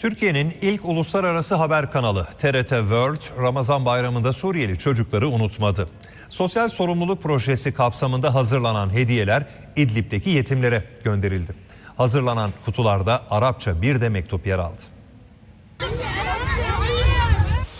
Türkiye'nin ilk uluslararası haber kanalı TRT World Ramazan bayramında Suriyeli çocukları unutmadı. Sosyal sorumluluk projesi kapsamında hazırlanan hediyeler İdlib'deki yetimlere gönderildi. Hazırlanan kutularda Arapça bir de mektup yer aldı.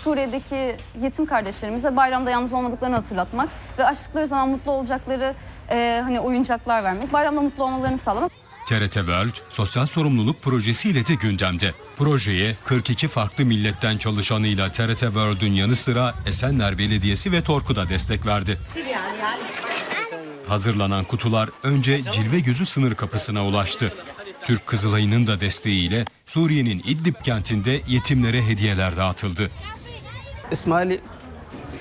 Suriye'deki yetim kardeşlerimize bayramda yalnız olmadıklarını hatırlatmak ve açtıkları zaman mutlu olacakları e, hani oyuncaklar vermek, bayramda mutlu olmalarını sağlamak. TRT World sosyal sorumluluk projesiyle de gündemde. Projeye 42 farklı milletten çalışanıyla TRT World'ün yanı sıra Esenler Belediyesi ve Torku da destek verdi. Hazırlanan kutular önce Cilve Gözü sınır kapısına ulaştı. Türk Kızılayı'nın da desteğiyle Suriye'nin İdlib kentinde yetimlere hediyeler dağıtıldı. İsmaili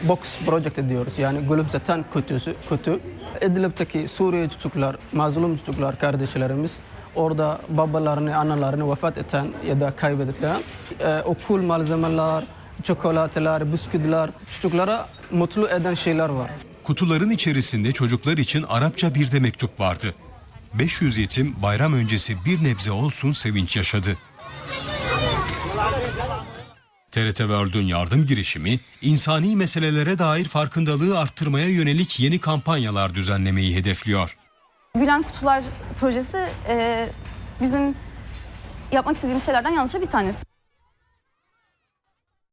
Box Project diyoruz. Yani gülümseten kutusu, kutu. İdlib'deki Suriye çocuklar, mazlum çocuklar kardeşlerimiz orada babalarını, analarını vefat eden ya da kaybedilen e, okul malzemeler, çikolatalar, bisküviler çocuklara mutlu eden şeyler var. Kutuların içerisinde çocuklar için Arapça bir de mektup vardı. 500 yetim bayram öncesi bir nebze olsun sevinç yaşadı. TRT World'ün yardım girişimi, insani meselelere dair farkındalığı arttırmaya yönelik yeni kampanyalar düzenlemeyi hedefliyor. Gülen Kutular projesi e, bizim yapmak istediğimiz şeylerden yalnızca bir tanesi.